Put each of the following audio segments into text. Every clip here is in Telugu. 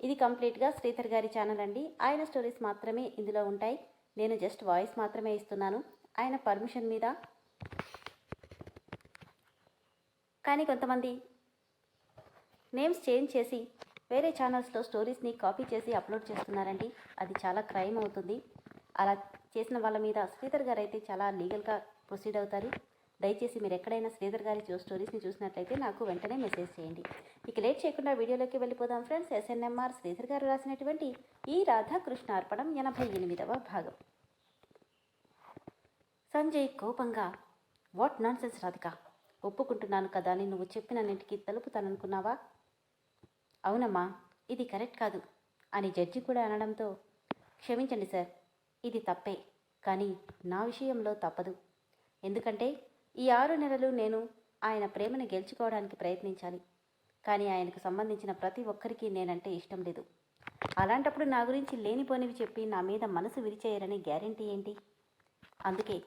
ఇది కంప్లీట్గా శ్రీధర్ గారి ఛానల్ అండి. ఆయన స్టోరీస్ మాత్రమే ఇందులో ఉంటాయి. నేను జస్ట్ వాయిస్ మాత్రమే ఇస్తున్నాను. ఆయన పర్మిషన్ మీద. కానీ కొంతమంది నేమ్స్ చేంజ్ చేసి వేరే ఛానల్స్లో స్టోరీస్ని కాపీ చేసి అప్లోడ్ చేస్తున్నారండి. అది చాలా క్రైమ్ అవుతుంది. అలా చేసిన వాళ్ళ మీద శ్రీధర్ గారు అయితే చాలా లీగల్గా ప్రొసీడ్ అవుతారు. దయచేసి మీరు ఎక్కడైనా శ్రీధర్ గారి జో స్టోరీస్ని చూసినట్లయితే నాకు వెంటనే మెసేజ్ చేయండి. ఇక లేట్ చేయకుండా వీడియోలోకి వెళ్ళిపోదాం ఫ్రెండ్స్. ఎస్ఎన్ఎంఆర్ శ్రీధర్ గారు రాసినటువంటి ఈ రాధాకృష్ణ అర్పణం ఎనభై ఎనిమిదవ భాగం. సంజయ్ కోపంగా వాట్ నాన్ సెన్స్ రాధిక? ఒప్పుకుంటున్నాను కదా అని నువ్వు చెప్పినన్నింటికి తలుపుతాననుకున్నావా? అవునమ్మా ఇది కరెక్ట్ కాదు అని జడ్జి కూడా అనడంతో క్షమించండి సార్ ఇది తప్పే కానీ నా విషయంలో తప్పదు. ఎందుకంటే ఈ ఆరు నెలలు నేను ఆయన ప్రేమను గెలుచుకోవడానికి ప్రయత్నించాలి. కానీ ఆయనకు సంబంధించిన ప్రతి ఒక్కరికి నేనంటే ఇష్టం లేదు. అలాంటప్పుడు నా గురించి లేనిపోనివి చెప్పి నా మీద మనసు విరిచేయరని గ్యారెంటీ ఏంటి? అందుకే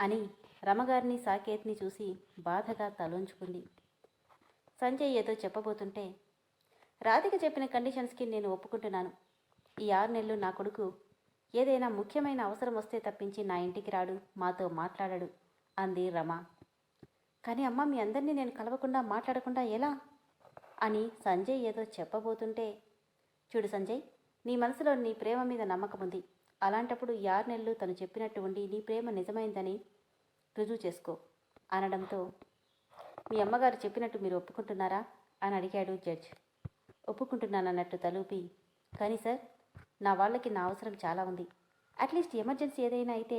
అని రమగారిని సాకేత్ని చూసి బాధగా తలొంచుకుంది. సంజయ్ ఏదో చెప్పబోతుంటే రాధిక చెప్పిన కండిషన్స్కి నేను ఒప్పుకుంటున్నాను. ఈ ఆరు నెలలు నా కొడుకు ఏదైనా ముఖ్యమైన అవసరం వస్తే తప్పించి నా ఇంటికి రాడు మాతో మాట్లాడడు. అంది రమ. కానీ అమ్మ మీ అందరినీ నేను కలవకుండా మాట్లాడకుండా ఎలా? అని సంజయ్ ఏదో చెప్పబోతుంటే చూడు సంజయ్ నీ మనసులో నీ ప్రేమ మీద నమ్మకం ఉంది. అలాంటప్పుడు ఈ ఆరు నెలలు తను చెప్పినట్టు ఉండి నీ ప్రేమ నిజమైందని రుజువు చేసుకో అనడంతో మీ అమ్మగారు చెప్పినట్టు మీరు ఒప్పుకుంటున్నారా? అని అడిగాడు జడ్జ్. ఒప్పుకుంటున్నానన్నట్టు తలూపి కానీ సార్ నా వాళ్ళకి నా అవసరం చాలా ఉంది. అట్లీస్ట్ ఎమర్జెన్సీ ఏదైనా అయితే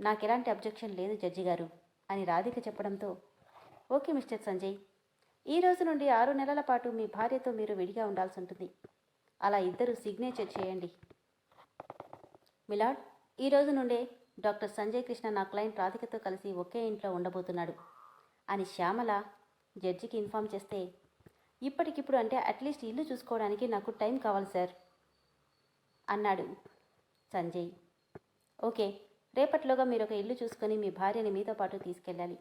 నాకు ఎలాంటి అబ్జెక్షన్ లేదు జడ్జి గారు అని రాధిక చెప్పడంతో ఓకే మిస్టర్ సంజయ్ ఈ రోజు నుండి ఆరు నెలల పాటు మీ భార్యతో మీరు విడిగా ఉండాల్సి ఉంటుంది. అలా ఇద్దరు సిగ్నేచర్ చేయండి. మిలాడ్ ఈ రోజు నుండే డాక్టర్ సంజయ్ కృష్ణ నా క్లయింట్ రాధికతో కలిసి ఒకే ఇంట్లో ఉండబోతున్నాడు అని శ్యామల జడ్జికి ఇన్ఫామ్ చేస్తే ఇప్పటికిప్పుడు అంటే అట్లీస్ట్ ఇల్లు చూసుకోవడానికి నాకు టైం కావాలి సార్ అన్నాడు సంజయ్. ఓకే రేపటిలోగా మీరు ఒక ఇల్లు చూసుకొని మీ భార్యని మీతో పాటు తీసుకెళ్ళాలి.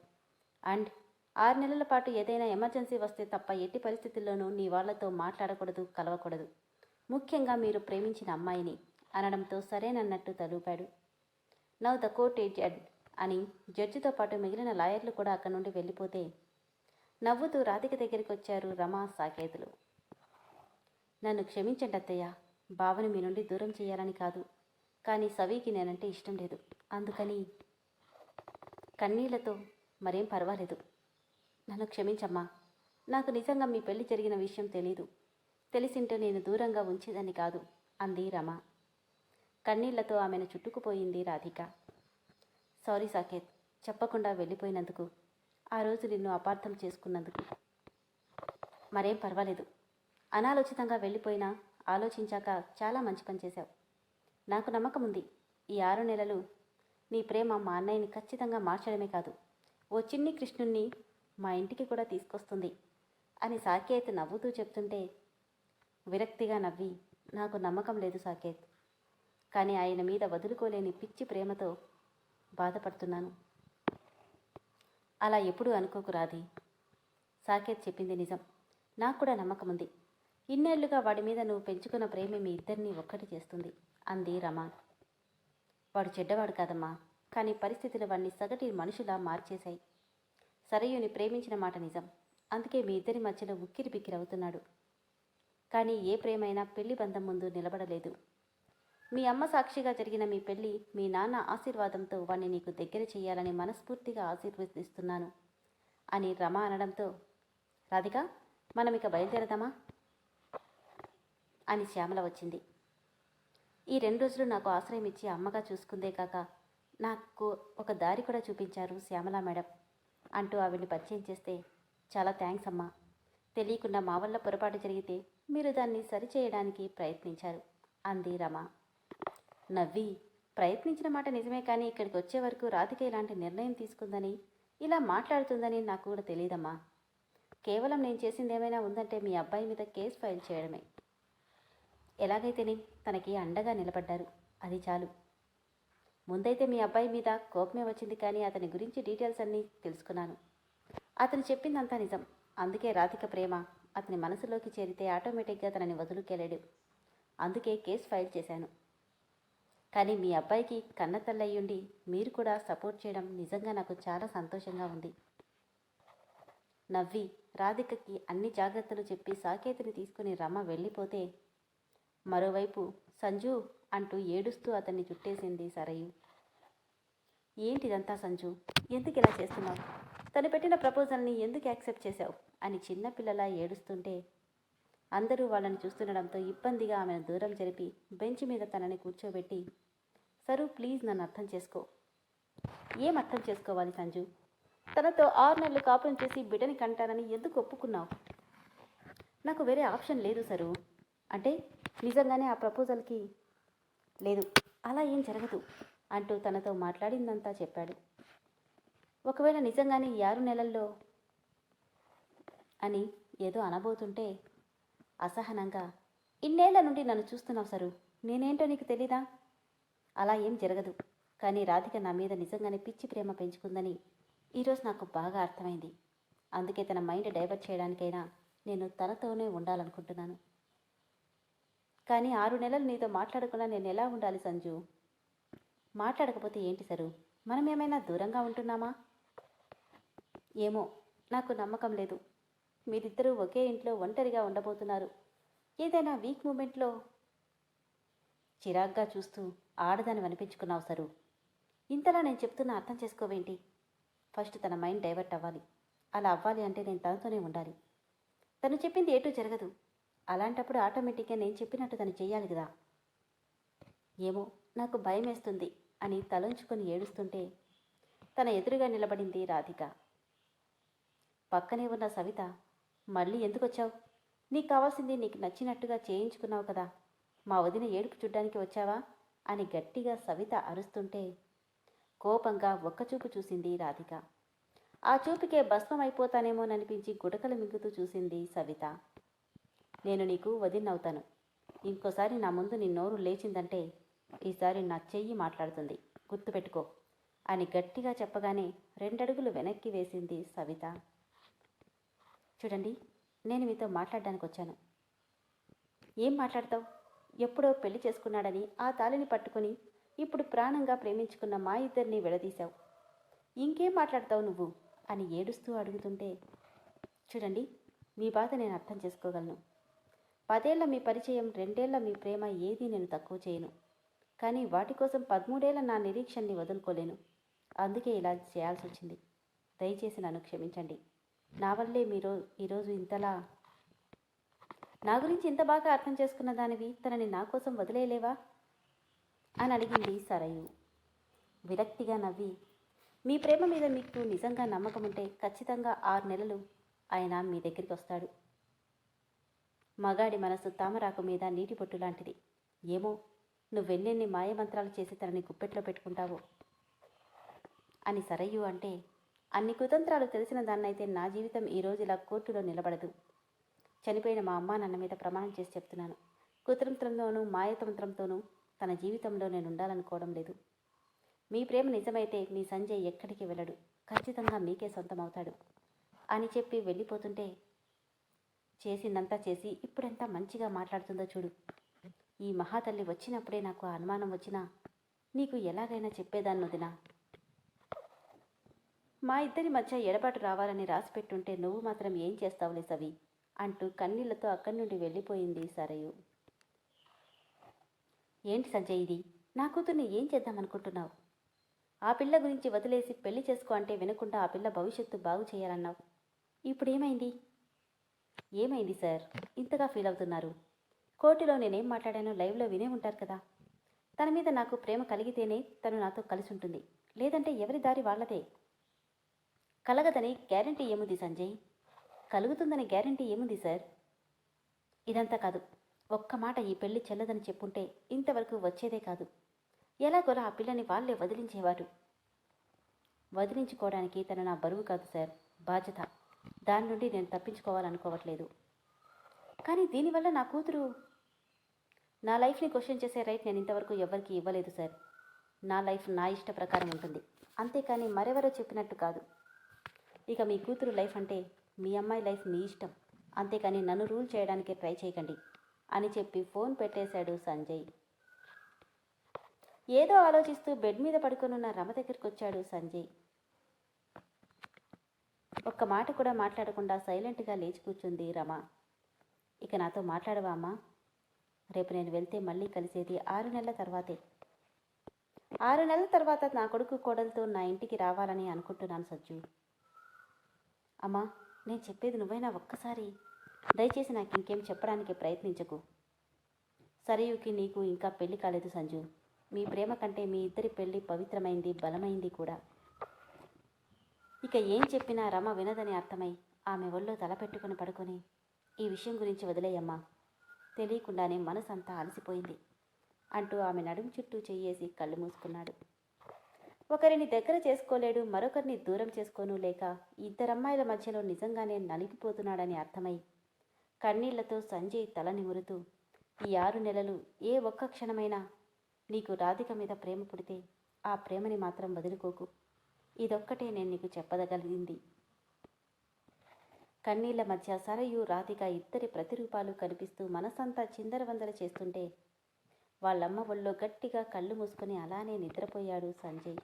అండ్ ఆరు నెలల పాటు ఏదైనా ఎమర్జెన్సీ వస్తే తప్ప ఎట్టి పరిస్థితుల్లోనూ నీ వాళ్ళతో మాట్లాడకూడదు కలవకూడదు. ముఖ్యంగా మీరు ప్రేమించిన అమ్మాయిని అనడంతో సరేనన్నట్టు తలూపాడు. Now the court A Z అని జడ్జితో పాటు మిగిలిన లాయర్లు కూడా అక్కడి నుండి వెళ్ళిపోతే నవ్వుతూ రాధిక దగ్గరికి వచ్చారు రమా సాకేతులు. నన్ను క్షమించండి అత్తయ్య బావని మీ నుండి దూరం చేయాలని కాదు. కానీ సవికి నేనంటే ఇష్టం లేదు. అందుకని కన్నీళ్ళతో మరేం పర్వాలేదు. నన్ను క్షమించమ్మా. నాకు నిజంగా మీ పెళ్ళి జరిగిన విషయం తెలీదు. తెలిసింటే నేను దూరంగా ఉంచేదని కాదు అంది రమ. కన్నీళ్ళతో ఆమెను చుట్టుకుపోయింది రాధిక. సారీ సాకేత్ చెప్పకుండా వెళ్ళిపోయినందుకు ఆ రోజు నిన్ను అపార్థం చేసుకున్నందుకు. మరేం పర్వాలేదు. అనాలోచితంగా వెళ్ళిపోయినా ఆలోచించాక చాలా మంచి పని చేశావు. నాకు నమ్మకం ఉంది ఈ ఆరు నెలలు నీ ప్రేమ మా అన్నయ్యని ఖచ్చితంగా మార్చడమే కాదు. ఓ చిన్ని కృష్ణుణ్ణి మా ఇంటికి కూడా తీసుకొస్తుంది అని సాకేత్ నవ్వుతూ చెప్తుంటే విరక్తిగా నవ్వి నాకు నమ్మకం లేదు సాకేత్. కానీ ఆయన మీద వదులుకోలేని పిచ్చి ప్రేమతో బాధపడుతున్నాను. అలా ఎప్పుడూ అనుకోకు రాది సాకేత్ చెప్పింది నిజం. నాకు కూడా నమ్మకం ఉంది. ఇన్నేళ్ళుగా వాడి మీద నువ్వు పెంచుకున్న ప్రేమ మీ ఇద్దరిని ఒక్కటి చేస్తుంది. అంది రమ. వాడు చెడ్డవాడు కాదమ్మా. కానీ పరిస్థితులు వాడిని సగటి మనుషులా మార్చేశాయి. సరయుని ప్రేమించిన మాట నిజం. అందుకే మీ ఇద్దరి మధ్యలో ఉక్కిరి బిక్కిరి అవుతున్నాడు. కానీ ఏ ప్రేమైనా పెళ్ళి బంధం ముందు నిలబడలేదు. మీ అమ్మ సాక్షిగా జరిగిన మీ పెళ్ళి మీ నాన్న ఆశీర్వాదంతో వాణ్ణి నీకు దగ్గర చేయాలని మనస్ఫూర్తిగా ఆశీర్వదిస్తున్నాను అని రమ అనడంతో రాధిక మనం ఇక బయలుదేరదామా? అని శ్యామల వచ్చింది. ఈ రెండు రోజులు నాకు ఆశ్రయం ఇచ్చి అమ్మగా చూసుకుందే కాక నాకు ఒక దారి కూడా చూపించారు శ్యామల మేడం. అంటూ ఆవిడ్ని పరిచయం చేస్తే చాలా థ్యాంక్స్ అమ్మా. తెలియకుండా మా వల్ల పొరపాటు జరిగితే మీరు దాన్ని సరిచేయడానికి ప్రయత్నించారు అంది రమ. నవ్వి ప్రయత్నించిన మాట నిజమే కానీ ఇక్కడికి వచ్చే వరకు రాధిక ఇలాంటి నిర్ణయం తీసుకుందని ఇలా మాట్లాడుతుందని నాకు కూడా తెలియదమ్మా. కేవలం నేను చేసింది ఏమైనా ఉందంటే మీ అబ్బాయి మీద కేసు ఫైల్ చేయడమే. ఎలాగైతేనే తనకి అండగా నిలబడ్డారు. అది చాలు. ముందైతే మీ అబ్బాయి మీద కోపమే వచ్చింది కానీ అతని గురించి డీటెయిల్స్ అన్నీ తెలుసుకున్నాను. అతను చెప్పిందంతా నిజం. అందుకే రాధిక ప్రేమ అతని మనసులోకి చేరితే ఆటోమేటిక్గా తనని వదులుకెళ్ళాడు. అందుకే కేసు ఫైల్ చేశాను. కానీ మీ అబ్బాయికి కన్న తల్లయ్యుండి మీరు కూడా సపోర్ట్ చేయడం నిజంగా నాకు చాలా సంతోషంగా ఉంది. నవ్వి రాధికకి అన్ని జాగ్రత్తలు చెప్పి సాకేతిని తీసుకుని రమ వెళ్ళిపోతే మరోవైపు సంజు అంటూ ఏడుస్తూ అతన్ని చుట్టేసింది సరయు. ఏంటిదంతా సంజు? ఎందుకు ఇలా చేస్తున్నావు? తను పెట్టిన ప్రపోజల్ని ఎందుకు యాక్సెప్ట్ చేశావు? అని చిన్నపిల్లలా ఏడుస్తుంటే అందరూ వాళ్ళని చూస్తుండడంతో ఇబ్బందిగా ఆమెను దూరం జరిపి బెంచ్ మీద తనని కూర్చోబెట్టి సరు ప్లీజ్ నన్ను అర్థం చేసుకో. ఏం అర్థం చేసుకోవాలి సంజు? తనతో ఆరు నెలలు కాపురం చేసి బిడ్డని కంటానని ఎందుకు ఒప్పుకున్నావు? నాకు వేరే ఆప్షన్ లేదు సరు. అంటే నిజంగానే ఆ ప్రపోజల్కి లేదు అలా ఏం జరగదు అంటూ తనతో మాట్లాడిందంతా చెప్పాడు. ఒకవేళ నిజంగానే ఈ ఆరు నెలల్లో అని ఏదో అనబోతుంటే అసహనంగా ఇన్నేళ్ళ నుండి నన్ను చూస్తున్నావు సరు నేనేంటో నీకు తెలీదా? అలా ఏం జరగదు కానీ రాధిక నా మీద నిజంగానే పిచ్చి ప్రేమ పెంచుకుందని ఈరోజు నాకు బాగా అర్థమైంది. అందుకే తన మైండ్ డైవర్ట్ చేయడానికైనా నేను తనతోనే ఉండాలనుకుంటున్నాను. కానీ ఆరు నెలలు నీతో మాట్లాడకుండా నేను ఎలా ఉండాలి సంజు? మాట్లాడకపోతే ఏంటి సరు? మనం ఏమైనా దూరంగా ఉంటున్నామా? ఏమో నాకు నమ్మకం లేదు. మీరిద్దరూ ఒకే ఇంట్లో ఒంటరిగా ఉండబోతున్నారు. ఏదైనా వీక్ మూమెంట్లో చిరాగ్గా చూస్తూ ఆడదాన్ని అనిపించుకున్నావు సరు. ఇంతలా నేను చెప్తున్నా అర్థం చేసుకోవేంటి? ఫస్ట్ తన మైండ్ డైవర్ట్ అవ్వాలి. అలా అవ్వాలి అంటే నేను తనతోనే ఉండాలి. తను చెప్పింది ఏటూ జరగదు. అలాంటప్పుడు ఆటోమేటిక్గా నేను చెప్పినట్టు తను చేయాలి కదా. ఏమో నాకు భయం వేస్తుంది అని తలంచుకొని ఏడుస్తుంటే తన ఎదురుగా నిలబడింది రాధిక. పక్కనే ఉన్న సవిత మళ్ళీ ఎందుకు వచ్చావు నీకు కావాల్సింది నీకు నచ్చినట్టుగా చేయించుకున్నావు కదా. మా వదిన ఏడుపు చూడ్డానికి వచ్చావా? అని గట్టిగా సవిత అరుస్తుంటే కోపంగా ఒక్కచూపు చూసింది రాధిక. ఆ చూపుకే భస్మం అయిపోతానేమోననిపించి గుటకలు మింగుతూ చూసింది సవిత. నేను నీకు వదినవుతాను. ఇంకోసారి నా ముందు నీ నోరు లేచిందంటే ఈసారి నా చెయ్యి మాట్లాడుతుంది. గుర్తుపెట్టుకో. అని గట్టిగా చెప్పగానే రెండడుగులు వెనక్కి వేసింది సవిత. చూడండి నేను మీతో మాట్లాడడానికి వచ్చాను ఏం మాట్లాడతావు? ఎప్పుడో పెళ్ళి చేసుకున్నాడని ఆ తాళిని పట్టుకొని ఇప్పుడు ప్రాణంగా ప్రేమించుకున్న మా ఇద్దరిని విడదీశావు. ఇంకేం మాట్లాడతావు నువ్వు? అని ఏడుస్తూ అడుగుతుంటే చూడండి మీ బాధ నేను అర్థం చేసుకోగలను. పదేళ్ళ మీ పరిచయం రెండేళ్ళ మీ ప్రేమ ఏది నేను తక్కువ చేయను. కానీ వాటి కోసం పదమూడేళ్ళ నా నిరీక్షణని వదులుకోలేను. అందుకే ఇలా చేయాల్సి వచ్చింది దయచేసి నన్ను క్షమించండి. నా వల్లే మీరు ఈరోజు ఇంతలా నా గురించి ఇంత బాగా అర్థం చేసుకున్న దానివి తనని నా కోసం వదిలేయలేవా? అని అడిగింది సరయు. విరక్తిగా నవ్వి మీ ప్రేమ మీద మీకు నిజంగా నమ్మకం ఉంటే ఖచ్చితంగా ఆరు నెలలు ఆయన మీ దగ్గరికి వస్తాడు. మగాడి మనసు తామరాకు మీద నీటి పొట్టు లాంటిది. ఏమో నువ్వెన్నెన్ని మాయమంత్రాలు చేసి తనని గుప్పెట్లో పెట్టుకుంటావో? అని సరయ్యు అంటే అన్ని కుతంత్రాలు తెలిసిన దాన్నైతే నా జీవితం ఈ ఇలా కోర్టులో నిలబడదు. చనిపోయిన మా అమ్మా నాన్న మీద ప్రమాణం చేసి చెప్తున్నాను. కుతంత్రంతోనూ మాయతంత్రంతోనూ తన జీవితంలో నేను ఉండాలనుకోవడం లేదు. మీ ప్రేమ నిజమైతే మీ సంజయ్ ఎక్కడికి వెళ్ళడు. ఖచ్చితంగా మీకే సొంతమవుతాడు. అని చెప్పి వెళ్ళిపోతుంటే చేసిందంతా చేసి ఇప్పుడెంత మంచిగా మాట్లాడుతుందో చూడు. ఈ మహాతల్లి వచ్చినప్పుడే నాకు ఆ అనుమానం వచ్చినా నీకు ఎలాగైనా చెప్పేదాన్ని వదినా. మా ఇద్దరి మధ్య ఎడబాటు రావాలని రాసిపెట్టుంటే నువ్వు మాత్రం ఏం చేస్తావులే సవి అంటూ కన్నీళ్ళతో అక్కడి నుండి వెళ్ళిపోయింది సరయు. ఏంటి సంజయ్ ఇది? నా కూతుర్ని ఏం చేద్దామనుకుంటున్నావు ఆ పిల్ల గురించి వదిలేసి పెళ్ళి చేసుకో అంటే వినకుండా ఆ పిల్ల భవిష్యత్తు బాగు చేయాలన్నావు. ఇప్పుడేమైంది? ఏమైంది సార్? ఇంతగా ఫీల్ అవుతున్నారు. కోర్టులో నేనేం మాట్లాడానో లైవ్లో వినే ఉంటారు కదా. తన మీద నాకు ప్రేమ కలిగితేనే తను నాతో కలిసి ఉంటుంది. లేదంటే ఎవరి దారి వాళ్ళదే? కలగదని గ్యారంటీ ఏముంది సంజయ్? కలుగుతుందని గ్యారంటీ ఏముంది సార్? ఇదంతా కాదు. ఒక్క మాట ఈ పెళ్ళి చెల్లదని చెప్పుంటే ఇంతవరకు వచ్చేదే కాదు. ఎలాగోలా ఆ పిల్లని వాళ్ళే వదిలించేవారు. వదిలించుకోవడానికి తను నా బరువు కాదు సార్. బాధ్యత. దాని నుండి నేను తప్పించుకోవాలనుకోవట్లేదు. కానీ దీనివల్ల నా కూతురు నా లైఫ్ని క్వశ్చన్ చేసే రైట్ నేను ఇంతవరకు ఎవరికి ఇవ్వలేదు సార్. నా లైఫ్ నా ఇష్ట ప్రకారం ఉంటుంది. అంతేకాని మరెవరో చెప్పినట్టు కాదు. ఇక మీ కూతురు లైఫ్ అంటే మీ అమ్మాయి లైఫ్ మీ ఇష్టం. అంతేకాని నన్ను రూల్ చేయడానికి ట్రై చేయకండి అని చెప్పి ఫోన్ పెట్టేశాడు సంజయ్. ఏదో ఆలోచిస్తూ బెడ్ మీద పడుకొనున్న రమ దగ్గరికి వచ్చాడు సంజయ్. ఒక్క మాట కూడా మాట్లాడకుండా సైలెంట్గా లేచి కూర్చుంది రమ. ఇక నాతో మాట్లాడవా అమ్మా? రేపు నేను వెళ్తే మళ్ళీ కలిసేది ఆరు నెలల తర్వాతే. ఆరు నెలల తర్వాత నా కొడుకు కోడలతో నా ఇంటికి రావాలని అనుకుంటున్నాను సజ్జు. అమ్మా నేను చెప్పేది నువ్వైనా ఒక్కసారి. దయచేసి నాకు ఇంకేం చెప్పడానికి ప్రయత్నించకు. సరయుకి నీకు ఇంకా పెళ్ళి కాలేదు సంజు మీ ప్రేమ కంటే మీ ఇద్దరి పెళ్ళి పవిత్రమైంది బలమైంది కూడా. ఇక ఏం చెప్పినా రమ వినదని అర్థమై ఆమె ఒళ్ళో తలపెట్టుకుని పడుకొని ఈ విషయం గురించి వదిలేయమ్మా. తెలియకుండానే మనసంతా అలసిపోయింది అంటూ ఆమె నడుము చుట్టూ చెయ్యేసి కళ్ళు మూసుకున్నాడు. ఒకరిని దగ్గర చేసుకోలేడు మరొకరిని దూరం చేసుకోను లేక ఇద్దరమ్మాయిల మధ్యలో నిజంగానే నలిగిపోతున్నాడని అర్థమై కన్నీళ్ళతో సంజయ్ తల నిమురుతూ ఈ ఆరు నెలలు ఏ ఒక్క క్షణమైనా నీకు రాధిక మీద ప్రేమ పుడితే ఆ ప్రేమని మాత్రం వదులుకోకు. ఇదొక్కటే నేను నీకు చెప్పదగలిగింది కన్నీళ్ళ మధ్య సరయు రాధిక ఇద్దరి ప్రతిరూపాలు కనిపిస్తూ మనసంతా చిందరవందర చేస్తుంటే వాళ్ళమ్మ ఒళ్ళో గట్టిగా కళ్ళు మూసుకొని అలానే నిద్రపోయాడు సంజయ్.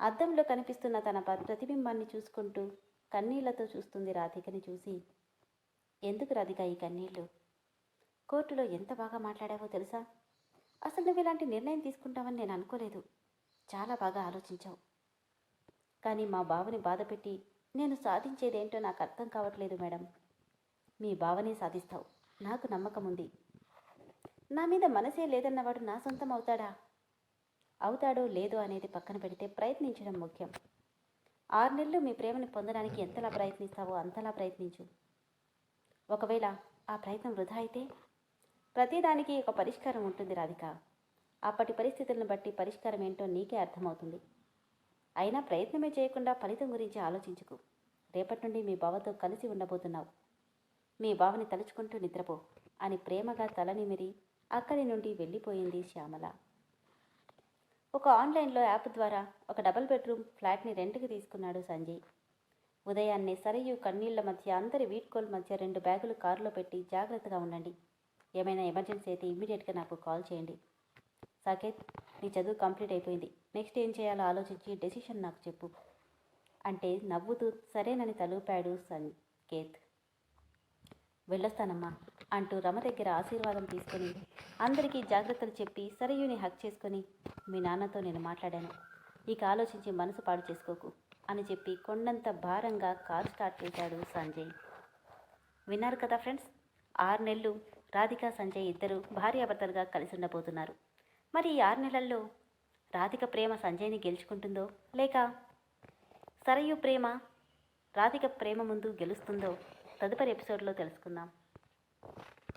అద్దంలో కనిపిస్తున్న తన ప- ప్రతిబింబాన్ని చూసుకుంటూ కన్నీళ్ళతో చూస్తుంది రాధికని చూసి ఎందుకు రాధిక ఈ కన్నీళ్ళు కోర్టులో ఎంత బాగా మాట్లాడావో తెలుసా? అసలు నువ్వు ఇలాంటి నిర్ణయం తీసుకుంటావని నేను అనుకోలేదు. చాలా బాగా ఆలోచించావు. కానీ మా బావని బాధపెట్టి నేను సాధించేదేంటో నాకు అర్థం కావట్లేదు మేడం. మీ బావనే సాధిస్తావు. నాకు నమ్మకం ఉంది. నా మీద మనసే లేదన్నవాడు నా సొంతం అవుతాడా? అవుతాడో లేదో అనేది పక్కన పెడితే ప్రయత్నించడం ముఖ్యం. ఆరు నెలలు మీ ప్రేమని పొందడానికి ఎంతలా ప్రయత్నిస్తావో అంతలా ప్రయత్నించు. ఒకవేళ ఆ ప్రయత్నం వృధా అయితే ప్రతిదానికి ఒక పరిష్కారం ఉంటుంది రాధిక. అప్పటి పరిస్థితులను బట్టి పరిష్కారం ఏంటో నీకే అర్థమవుతుంది. అయినా ప్రయత్నమే చేయకుండా ఫలితం గురించి ఆలోచించుకు. రేపటి నుండి మీ బావతో కలిసి ఉండబోతున్నావు. మీ బావని తలుచుకుంటూ నిద్రపో అని ప్రేమగా తల నిమిరి అక్కడి నుండి వెళ్ళిపోయింది శ్యామల. ఒక ఆన్లైన్లో యాప్ ద్వారా ఒక డబుల్ బెడ్రూమ్ ఫ్లాట్ని రెంట్కి తీసుకున్నాడు సంజయ్. ఉదయాన్నే సరయు కన్నీళ్ళ మధ్య అందరి వీడ్కోల్ మధ్య రెండు బ్యాగులు కారులో పెట్టి జాగ్రత్తగా ఉండండి. ఏమైనా ఎమర్జెన్సీ అయితే ఇమ్మీడియట్గా నాకు కాల్ చేయండి. సాకేత్ నీ చదువు కంప్లీట్ అయిపోయింది. నెక్స్ట్ ఏం చేయాలో ఆలోచించి డెసిషన్ నాకు చెప్పు. అంటే నవ్వుతూ సరేనని తలుపాడు సంకేత్. వెళ్ళొస్తానమ్మా అంటూ రమ దగ్గర ఆశీర్వాదం తీసుకొని అందరికీ జాగ్రత్తలు చెప్పి సరయుని హక్ చేసుకొని మీ నాన్నతో నేను మాట్లాడాను. ఇక ఆలోచించి మనసు పాడు చేసుకోకు అని చెప్పి కొండంత భారంగా కారు స్టార్ట్ చేశాడు సంజయ్. విన్నారు కదా ఫ్రెండ్స్ ఆరు నెలలు రాధిక సంజయ్ ఇద్దరు భార్యాభర్తలుగా కలిసి ఉండబోతున్నారు. మరి ఈ ఆరు నెలల్లో రాధిక ప్రేమ సంజయ్ని గెలుచుకుంటుందో లేక సరయు ప్రేమ రాధిక ప్రేమ ముందు గెలుస్తుందో తదుపరి ఎపిసోడ్లో తెలుసుకుందాం.